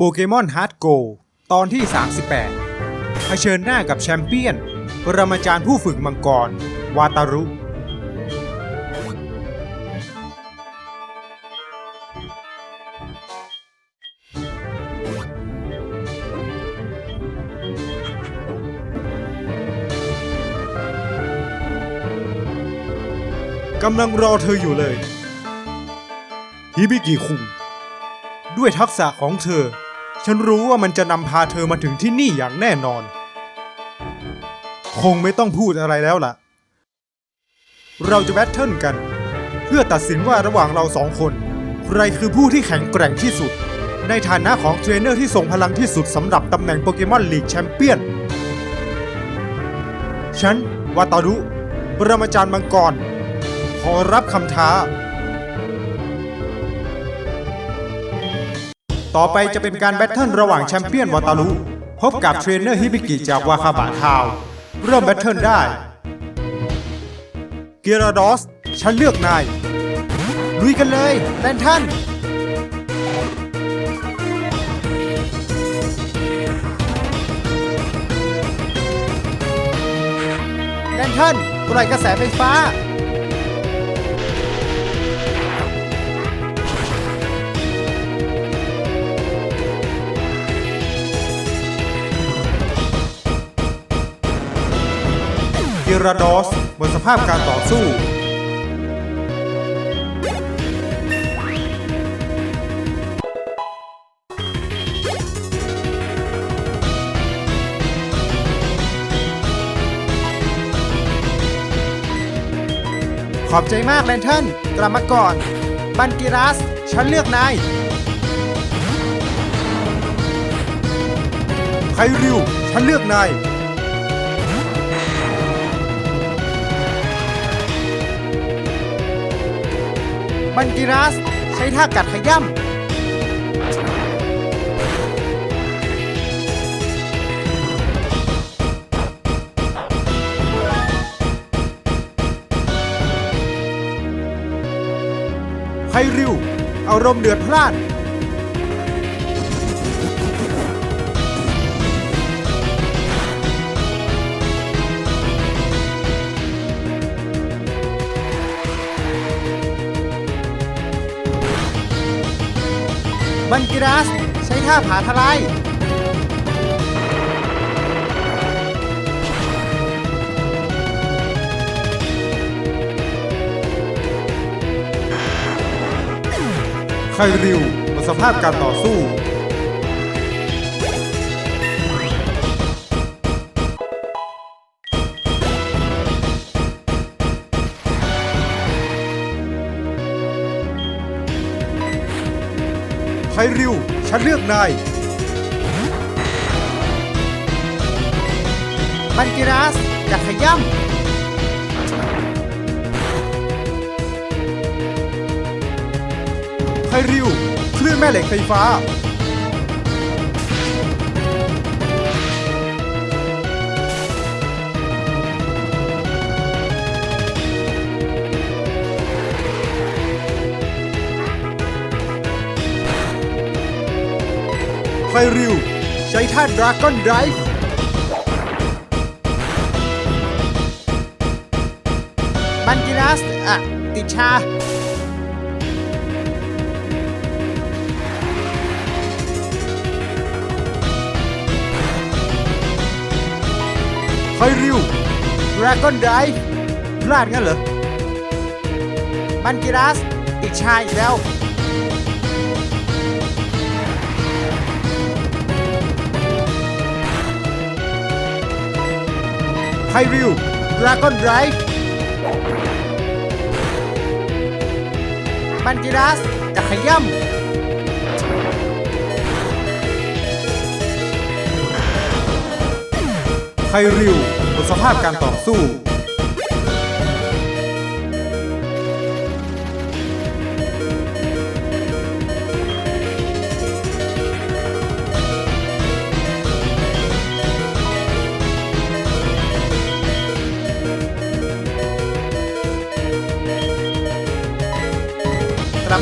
โปเกมอนฮาร์ดโกตอนที่ 38เผชิญหน้ากับแชมเปี้ยน ปรมาจารย์ผู้ฝึกมังกร วาตารุ กำลังรอเธออยู่เลย ฮิบิกิคุง ด้วยทักษะของเธอ ฉันรู้ว่ามันจะนำพาเธอมาถึงที่นี่อย่างแน่นอน คงไม่ต้องพูดอะไรแล้วล่ะ เราจะแบทเทิลกัน เพื่อตัดสินว่าระหว่างเราสองคน ใครคือผู้ที่แข็งแกร่งที่สุด ในฐานะของเทรนเนอร์ที่ทรงพลังที่สุดสำหรับตำแหน่งโปเกมอนลีกแชมเปี้ยน ฉันวาตารุ ปรมาจารย์มังกร ขอรับคำท้า ต่อไปจะเป็นการแบทเทิลระหว่างแชมเปี้ยนวาตารุพบกับเทรนเนอร์ฮิบิกิจากวาคาบะทาว เริ่มแบทเทิลได้เกียราดอส ฉันเลือกนายลุยกันเลยแลนทันแลนทันปล่อยกระแสไฟฟ้า ราดอสบนสภาพการต่อสู้ ขอบใจมากแลนเทิร์นกลับมาก่อน บันกิรัส ฉันเลือกนายไคริว ฉันเลือกนาย บันกิรัส ใช้ท่ากัดขย่ำไคริว อารมณ์เดือดพล่าน บันกิรัส ใช้ท่าผาทลายไคริวประสภาพการต่อสู้ ไคริว ฉันเลือกนายบันกิรัสกัดขย่ำไคริว คลื่นแม่เหล็กไฟฟ้า ไฟริว ใช้ท่าดราก้อนไดรฟ์บันกิรัสอะ ติดชา ไฟริวดราก้อนไดรฟ์พลาดงั้นเหรอ บันกิรัสติดชาอีกแล้ว ไฮริวดราก้อนไรฟ์บันจิรัสจะขย่ำไฮริวบนสภาพการต่อสู้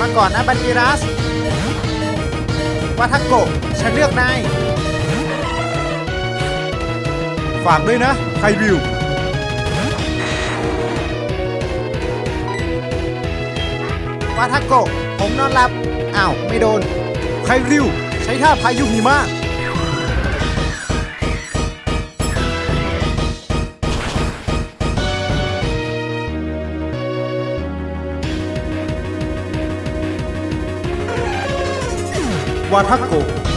มาก่อนนะบันกิรัสวาทักโกะฉันเลือกนายฝากด้วยนะไคริววาทักโกะผมนอนหลับ อ้าว ไม่โดนไคริว ใช้ท่าพายุหิมะ วาทกโก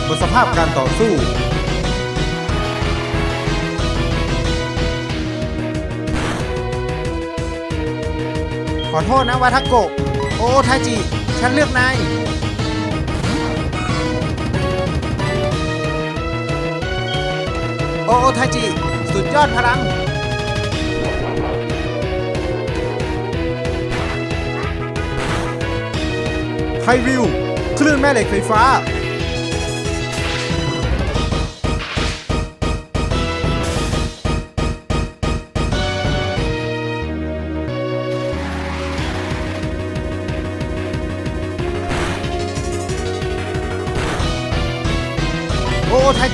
บนสภาพการต่อสู้ ขอโทษนะวาทกโกโอทาจิ ฉันเลือกนายโอโอทาจิ สุดยอดพลังไคริว คลื่นแม่เหล็กไฟฟ้า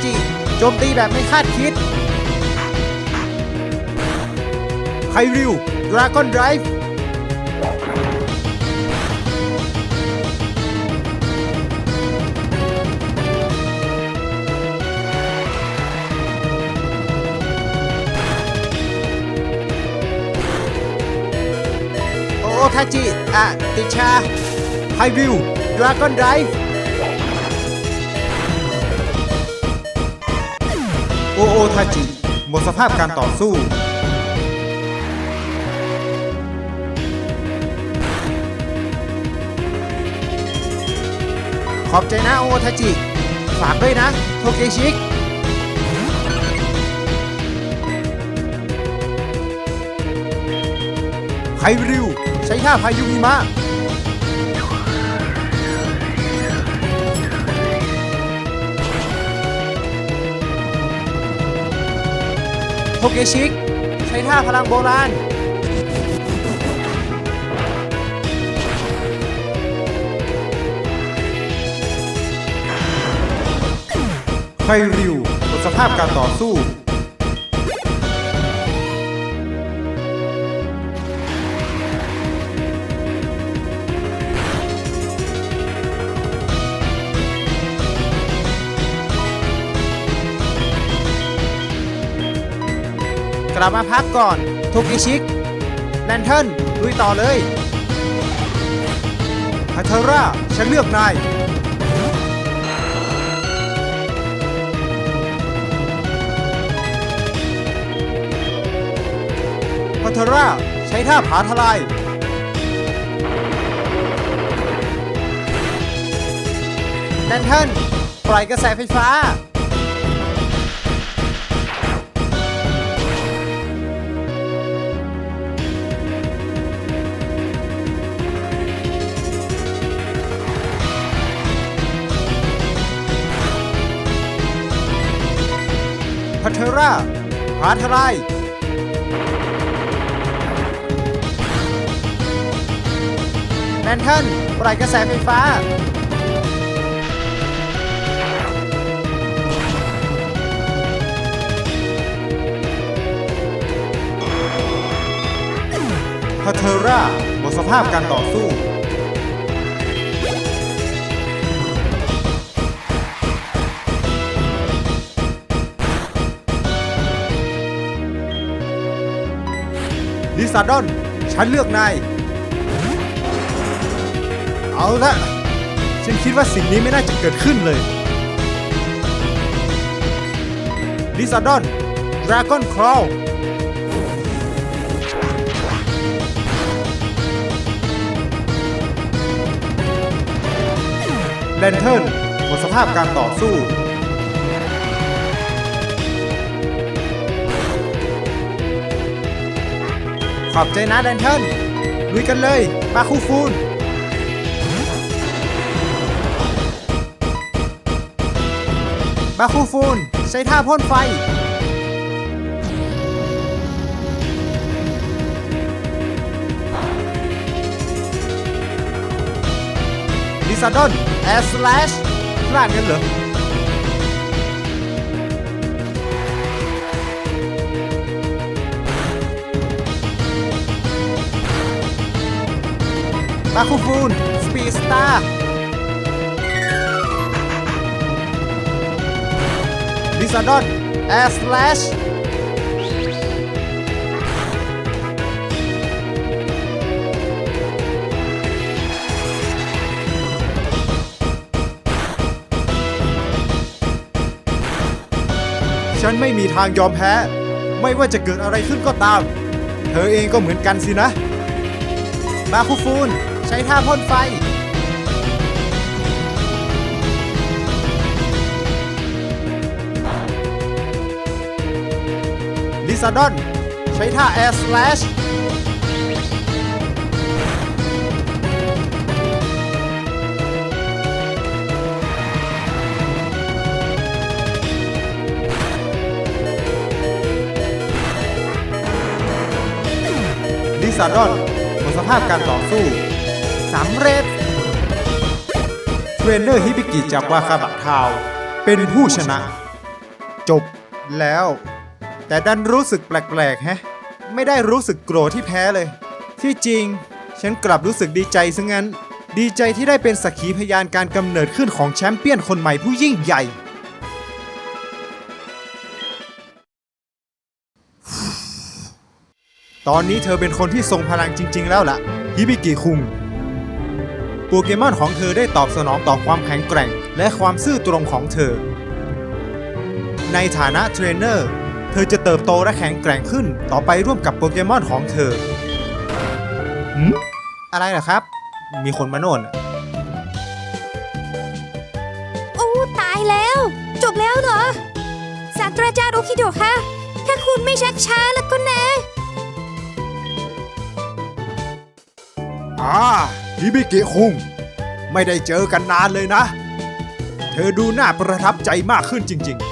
จิโจมตีแบบไม่คาดคิดไคริวดราก้อนไดรฟ์โอทาจิอะติชาไฮวิวดราก้อนไดรฟ์ โอโอทาจิ หมดสภาพการต่อสู้ ขอบใจนะโอโอทาจิ ฝากด้วยนะ โทเกชิกไคริว ใช้ท่าพายุหิมะ โทเกชิก ใช้ท่าพลังโบราณ ไคริวหมดสภาพการต่อสู้ กลับมาพักก่อนโทกิชิกแลนเทิร์นลุยต่อเลยฮัทเทอร่าฉันเลือกนายพัทเทอร่าใช้ท่าผาทลายแลนเทิร์นปล่อยกระแสไฟฟ้า เทอร่าผาทลายแลนทิร์นปล่อยกระแสไฟฟ้า พัทเทอร่าหมดสภาพการต่อสู้ ลิซาดอน ฉันเลือกนาย เอาละ ฉันคิดว่าสิ่งนี้ไม่น่าจะเกิดขึ้นเลยลิซาดอน ดราก้อนครอลแลนเทิร์นหมดสภาพการต่อสู้ ขอบใจนะแลนเทิร์นลุยกันเลยมาคูฟูนบาคูฟูนใช้ท่าพ่นไฟ ลิซาดอนแอสแลชพลาดงั้นเหรอ บาคูฟูนสปีดสตาร์ลิซาดอนแอสแลชฉันไม่มีทางยอมแพ้ ไม่ว่าจะเกิดอะไรขึ้นก็ตาม เธอเองก็เหมือนกันสินะบาคูฟูน ใช้ท่าพ่นไฟ ลิซาดอน ใช้ท่าแอร์สแลชลิซาดอนหมดสภาพการต่อสู้ สำเร็จ เทรนเนอร์ฮิบิกิจากวาคาบะทาว เป็นผู้ชนะ จบแล้ว แต่ดันรู้สึกแปลกๆแฮะ ไม่ได้รู้สึกโกรธที่แพ้เลย ที่จริง ฉันกลับรู้สึกดีใจซะงั้น ดีใจที่ได้เป็นสักขีพยานการกำเนิดขึ้นของแชมเปี้ยนคนใหม่ผู้ยิ่งใหญ่ตอนนี้เธอเป็นคนที่ทรงพลังจริง ๆ แล้วล่ะฮิบิกิคุง ปเกมอนของเธอได้ตอบสนองต่อความแข็งแกร่ง และความซื่อตรงของเธอ ในฐานะเทรนเนอร์ เธอจะเติบโตและแข็งแกร่งขึ้นต่อไปร่วมกับโปเกมอนของเธอหืมอะไรเหรอครับ มีคนมาโน่นโอ้ตายแล้ว จบแล้วเหรอศาสตราจารย์โอคิโดะคะถ้าคุณไม่ชักช้าแล้วก็นะอ่า ฮิบิเกิคุงไม่ได้เจอกันนานเลยนะ เธอดูน่าประทับใจมากขึ้นจริง ๆ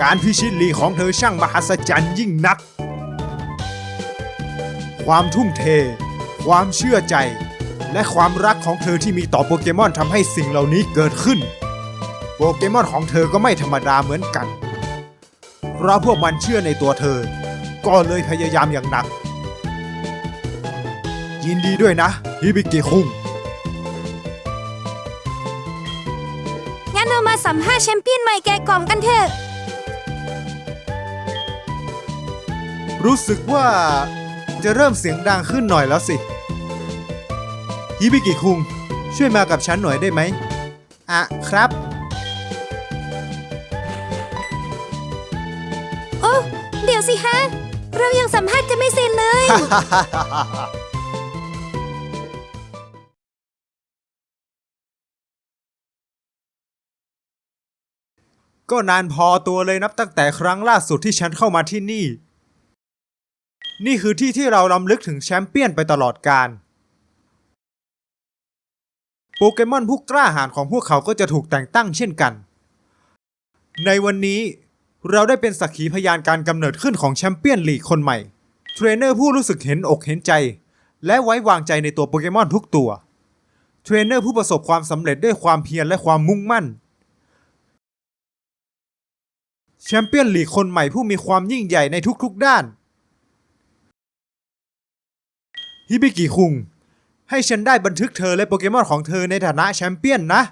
การพิชิตลีของเธอช่างมหัศจรรย์ยิ่งนัก ความทุ่มเท ความเชื่อใจ และความรักของเธอที่มีต่อโปเกมอนทำให้สิ่งเหล่านี้เกิดขึ้น โปเกมอนของเธอก็ไม่ธรรมดาเหมือนกัน เพราะพวกมันเชื่อในตัวเธอ ก็เลยพยายามอย่างหนัก ยินดีด้วยนะฮิบิกิคุง งั้นเรามาสัมภาษณ์แชมเปี้ยนใหม่แกะกล่อมกันเถอะ รู้สึกว่าจะเริ่มเสียงดังขึ้นหน่อยแล้วสิฮิบิกิคุง ช่วยมากับฉันหน่อยได้ไหมอะครับ โอ้ เดี๋ยวสิฮะ เรายังสัมภาษณ์กันไม่เสร็จเลย ก็นานพอตัวเลยนับตั้งแต่ครั้งล่าสุดที่ฉันเข้ามาที่นี่ นี่คือที่ที่เราล้ำลึกถึงแชมเปี้ยนไปตลอดกาลโปเกมอนผู้กล้าหาญของพวกเขาก็จะถูกแต่งตั้งเช่นกัน ในวันนี้เราได้เป็นสักขีพยานการกำเนิดขึ้นของแชมเปี้ยนลีกคนใหม่ เทรนเนอร์ผู้รู้สึกเห็นอกเห็นใจ และไว้วางใจในตัวโปเกมอนทุกตัว เทรนเนอร์ผู้ประสบความสำเร็จด้วยความเพียรและความมุ่งมั่น แชมเปี้ยนลีกคนใหม่ผู้มีความยิ่งใหญ่ในทุกๆด้าน ฮิบิกิคุง ให้ฉันได้บันทึกเธอและโปเกมอนของเธอในฐานะแชมเปี้ยนนะ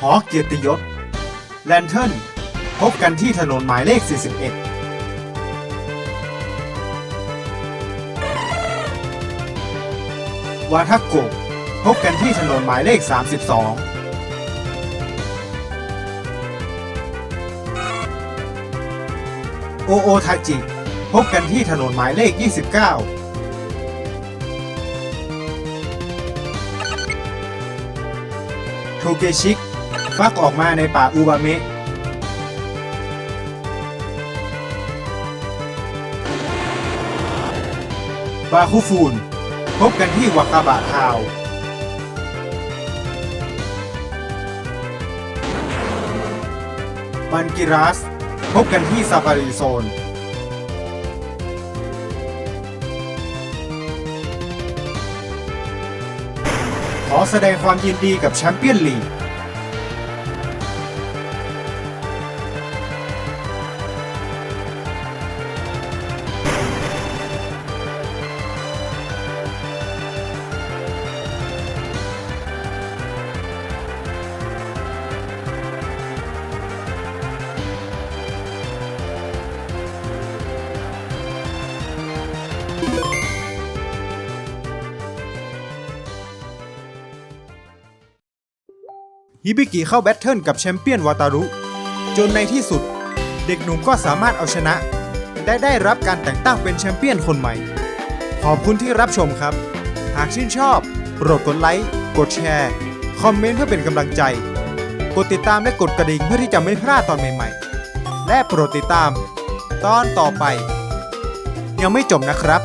หอเกียรติยศ แลนเทิร์นพบกันที่ถนนหมายเลข 41 วาทักโกะพบกันที่ถนนหมายเลข 32โอโอทาจิ พบกันที่ถนนหมายเลข 29 โทเกชิก ฟักออกมาในป่าอูบาเมะ บาคุฟูน พบกันที่วากาบะทาวมันกิรัส พบกันที่ซาฟารีโซน ขอแสดงความยินดีกับแชมเปี้ยนลีก ฮิบิกิเข้าแบทเทิลกับแชมเปี้ยนวาตารุ จนในที่สุด เด็กหนุ่มก็สามารถเอาชนะและได้รับการแต่งตั้งเป็นแชมเปี้ยนคนใหม่ ขอบคุณที่รับชมครับ หากชื่นชอบ โปรดกดไลค์ กดแชร์ คอมเมนต์เพื่อเป็นกำลังใจ กดติดตามและกดกระดิ่งเพื่อที่จะไม่พลาดตอนใหม่ๆ และโปรดติดตาม ตอนต่อไป ยังไม่จบนะครับ